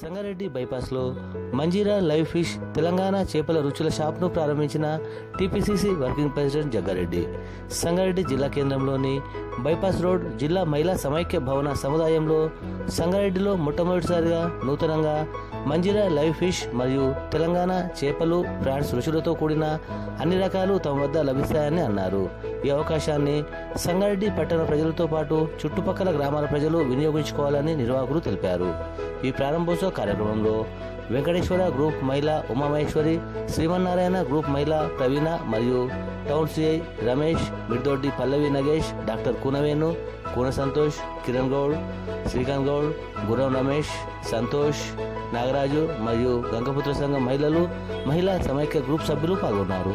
సంగారెడ్డి బైపాస్లో Manjeera live fish Telangana చేపల రుచుల షాప్ను ప్రారంభించిన TPCC working president Jaggareddy. Sangareddy జిల్లా కేంద్రంలోని బైపాస్ రోడ్ జిల్లా మహిళా సమైక్య భవన సముదాయంలో సంగారెడ్డిలో మొట్టమొదటిసారిగా నూతనంగా మంజీరా లైవ్ ఫిష్ మరియు తెలంగాణ చేపలు ప్రాన్స్ రుచులతో కూడిన అన్ని రకాలు తమ వద్ద లభిస్తాయని అన్నారు. ఈ అవకాశాన్ని సంగారెడ్డి పట్టణ ప్రజలతో పాటు చుట్టుపక్కల గ్రామాల ప్రజలు వినియోగించుకోవాలని నిర్వాహకులు తెలిపారు. ఈ ప్రారంభోత్సవ కార్యక్రమంలో వెంకటేశ్వర గ్రూప్ మహిళ ఉమామహేశ్వరి శ్రీమన్నారాయణ గ్రూప్ మహిళ ప్రవీణ మరియు town CI Ramesh Middoddi Pallavi Nagesh doctor Koonavenu Koona Santosh Kiran Goud Srikanth Goud Guram Ramesh Santosh Nagaraju మరియు గంగపుత్ర సంఘం మహిళలు మహిళా సమైక్య గ్రూప్ సభ్యులు పాల్గొన్నారు.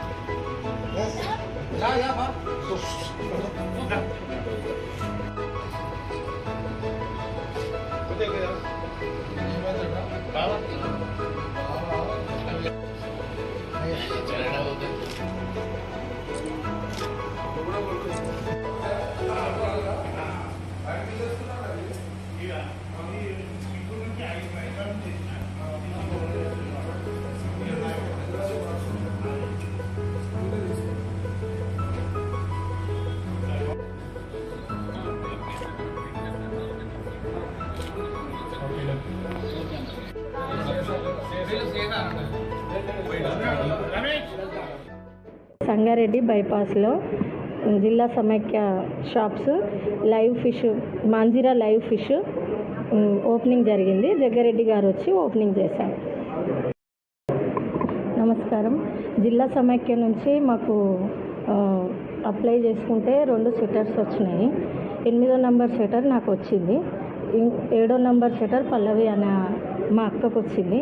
Very good very good Sangareddy బైపాస్లో జిల్లా సమైక్య shops live fish Manjeera live fish opening జరిగింది. జగ్గారెడ్డి గారు వచ్చి ఓపెనింగ్ చేశారు. నమస్కారం. జిల్లా సమైక్య నుంచి మాకు అప్లై చేసుకుంటే రెండు స్వెటర్స్ వచ్చినాయి. ఎనిమిదో నంబర్ స్వెటర్ నాకు వచ్చింది. ఏడో నంబర్ స్వెటర్ పల్లవి అనే మా అక్కకు వచ్చింది.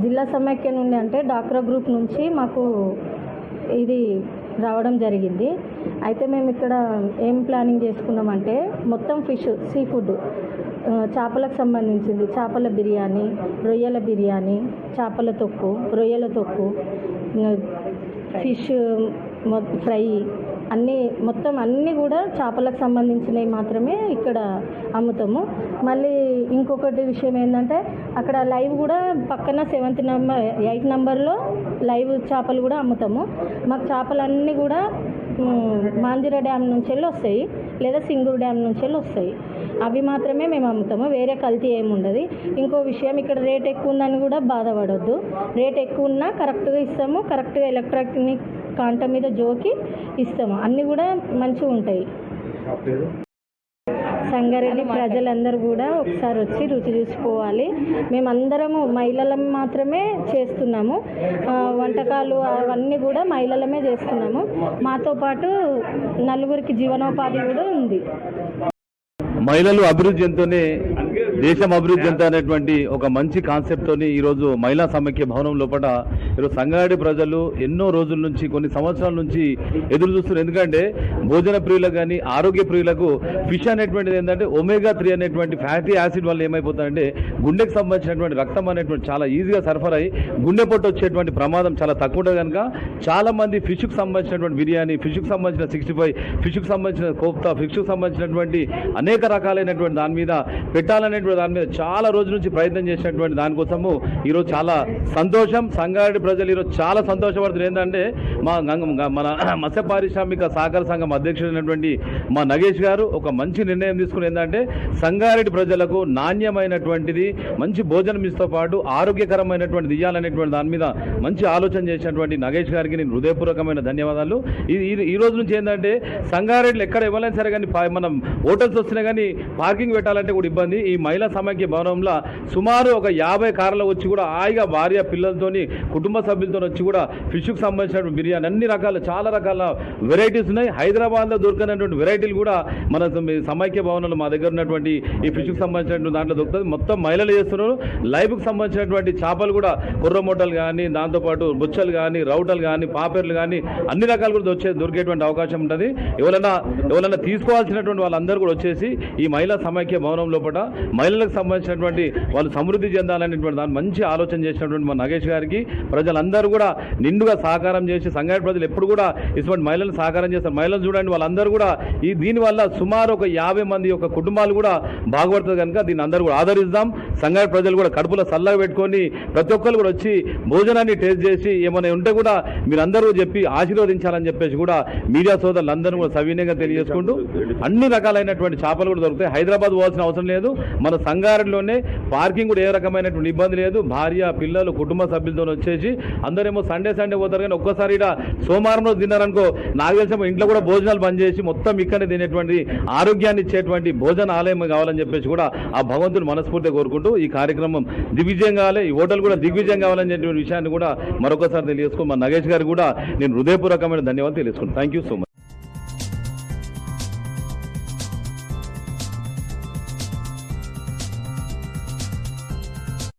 జిల్లా సమాఖ్య నుండి అంటే డాక్రా గ్రూప్ నుంచి మాకు ఇది రావడం జరిగింది. అయితే మేము ఇక్కడ ఏం ప్లానింగ్ చేసుకున్నామంటే మొత్తం ఫిష్ సీ ఫుడ్ చేపలకు సంబంధించింది. చేపల బిర్యానీ రొయ్యల బిర్యానీ చేపల తొక్కు రొయ్యల తొక్కు ఫిష్ మొ- ఫ్రై అన్నీ మొత్తం అన్నీ కూడా చేపలకు సంబంధించినవి మాత్రమే ఇక్కడ అమ్ముతాము. మళ్ళీ ఇంకొకటి విషయం ఏంటంటే అక్కడ లైవ్ కూడా పక్కన సెవెంత్ నెంబర్ ఎయిత్ నెంబర్లో లైవ్ చేపలు కూడా అమ్ముతాము. మాకు చేపలన్నీ కూడా మ్, డ్యామ్ నుంచి వెళ్ళి వస్తాయి లేదా సింగూరు డ్యామ్ నుంచి వెళ్ళి వస్తాయి. అవి మాత్రమే మేము అమ్ముతాము వేరే కల్తీ ఏమి ఉండదు. ఇంకో విషయం ఇక్కడ రేట్ ఎక్కువ ఉందని కూడా బాధపడొద్దు. రేట్ ఎక్కువ ఉన్నా కరెక్ట్గా ఇస్తాము కరెక్ట్గా ఎలక్ట్రానిక్ కాంట మీద జోకి ఇస్తాము. అన్నీ కూడా మంచిగా ఉంటాయి. సంగారెడ్డి ప్రజలందరూ కూడా ఒకసారి వచ్చి రుచి చూసిపోవాలి మేమందరము మహిళలం మాత్రమే చేస్తున్నాము. వంటకాలు అవన్నీ కూడా మహిళలమే చేస్తున్నాము. మాతో పాటు నలుగురికి జీవనోపాధి కూడా ఉంది. మహిళలు అభివృద్ధి చెందుతూనే దేశం అభివృద్ధి ఎంత అనేటువంటి ఒక మంచి కాన్సెప్ట్ తోని ఈరోజు మహిళా సమైక్య భవనం లోపల ఈరోజు సంగారెడ్డి ప్రజలు ఎన్నో రోజుల నుంచి కొన్ని సంవత్సరాల నుంచి ఎదురు చూస్తున్నారు. ఎందుకంటే భోజన ప్రియులకు కానీ ఆరోగ్య ప్రియులకు ఫిష్ అనేటువంటిది ఏంటంటే ఒమేగా త్రీ అనేటువంటి ఫ్యాటీ యాసిడ్ వల్ల ఏమైపోతుందంటే గుండెకి సంబంధించినటువంటి రక్తం అనేటువంటి చాలా ఈజీగా సరఫరా అయ్యి గుండె పొట్టు వచ్చేటువంటి ప్రమాదం చాలా తక్కువ ఉంటుంది కనుక చాలా మంది ఫిష్కి సంబంధించినటువంటి బిర్యానీ ఫిష్కి సంబంధించిన సిక్స్టీ ఫైవ్ ఫిష్కి సంబంధించిన కోప్తా ఫిష్కి సంబంధించినటువంటి అనేక రకాలైనటువంటి దాని మీద పెట్టాలనే అనేటువంటి దాని మీద చాలా రోజుల నుంచి ప్రయత్నం చేసినటువంటి దానికోసము ఈరోజు చాలా సంతోషం. సంగారెడ్డి ప్రజలు ఈరోజు చాలా సంతోషపడుతున్నారు. ఏంటంటే మా గంగ- మన మత్స్య పారిశ్రామిక సహకార సంఘం అధ్యక్షుడైనటువంటి మా నగేష్ గారు ఒక మంచి నిర్ణయం తీసుకుని ఏంటంటే సంగారెడ్డి ప్రజలకు నాణ్యమైనటువంటిది మంచి భోజనం ఇస్తో పాటు ఆరోగ్యకరమైనటువంటిది ఇవ్వాలనేటువంటి దాని మీద మంచి ఆలోచన చేసినటువంటి నగేష్ గారికి నేను హృదయపూర్వకమైన ధన్యవాదాలు. ఈ- ఈ- రోజు నుంచి ఏంటంటే సంగారెడ్డిలో ఎక్కడ ఇవ్వలేని సరే కానీ మనం హోటల్స్ వచ్చినా కానీ పార్కింగ్ పెట్టాలంటే కూడా ఇబ్బంది. ఈ మహిళా సమైక్య భవనంలో సుమారు ఒక యాభై కార్లు వచ్చి కూడా హాయిగా భార్య పిల్లలతోని కుటుంబ సభ్యులతో వచ్చి కూడా ఫిష్కు సంబంధించిన బిర్యానీ అన్ని రకాల చాలా రకాల వెరైటీస్ ఉన్నాయి. హైదరాబాద్లో దొరికినటువంటి వెరైటీలు కూడా మన సమైక్య భవనంలో మా దగ్గర ఉన్నటువంటి ఈ ఫిష్కు సంబంధించినటువంటి దాంట్లో దొరుకుతుంది మొత్తం మహిళలు చేస్తున్నారు. లైవ్కి సంబంధించినటువంటి చేపలు కూడా కుర్రమొట్టలు కానీ దాంతోపాటు బుచ్చలు కానీ రౌటలు కానీ పాపేర్లు కానీ అన్ని రకాలు కూడా వచ్చే దొరికేటువంటి అవకాశం ఉంటుంది. ఎవరైనా ఎవరైనా తీసుకోవాల్సినటువంటి వాళ్ళందరూ కూడా వచ్చేసి ఈ మహిళా సమైక్య భవనం లోపల మహిళలకు సంబంధించినటువంటి వాళ్ళు సమృద్ధి చెందాలనేటువంటి దాన్ని మంచి ఆలోచన చేసినటువంటి మా నగేష్ గారికి ప్రజలందరూ కూడా నిండుగా సహకారం చేసి సంగారెడ్డి ప్రజలు ఎప్పుడు కూడా ఇటువంటి మహిళలు సహకారం చేస్తారు. మహిళలు చూడండి వాళ్ళందరూ కూడా ఈ దీనివల్ల సుమారు ఒక యాభై మంది యొక్క కుటుంబాలు కూడా బాగుపడుతుంది కనుక దీన్ని అందరూ కూడా ఆదరిద్దాం. సంగారెడ్డి ప్రజలు కూడా కడుపులో సల్లగా పెట్టుకొని ప్రతి ఒక్కరు కూడా వచ్చి భోజనాన్ని టేస్ట్ చేసి ఏమైనా ఉంటే కూడా మీరందరూ చెప్పి ఆశీర్వదించాలని చెప్పేసి కూడా మీడియా సోదరులందరూ కూడా సవినయంగా తెలియజేసుకుంటూ అన్ని రకాలైనటువంటి చేపలు కూడా దొరుకుతాయి. హైదరాబాద్ పోవాల్సిన అవసరం లేదు. మన సంగారెడ్డిలోనే పార్కింగ్ కూడా ఏ రకమైనటువంటి ఇబ్బంది లేదు. భార్య పిల్లలు కుటుంబ సభ్యులతో వచ్చేసి అందరేమో సండే సండే పోతారు కానీ ఒక్కసారి ఇక్కడ సోమవారం రోజు తిన్నారనుకో నాకు తెలిసిన ఇంట్లో కూడా భోజనాలు పనిచేసి మొత్తం ఇక్కడే తినేటువంటి ఆరోగ్యాన్ని ఇచ్చేటువంటి భోజన ఆలయం కావాలని చెప్పేసి కూడా ఆ భగవంతుని మనస్ఫూర్తిగా కోరుకుంటూ ఈ కార్యక్రమం దిగ్విజయం కావాలి. ఈ హోటల్ కూడా దిగ్విజయం కావాలని చెప్పిన విషయాన్ని కూడా మరొకసారి తెలియజేసుకుని మా నగేష్ గారు కూడా నేను హృదయపూర్వకమైన ధన్యవాదాలు తెలియజేసుకుంటాను థ్యాంక్ యూ సో మచ్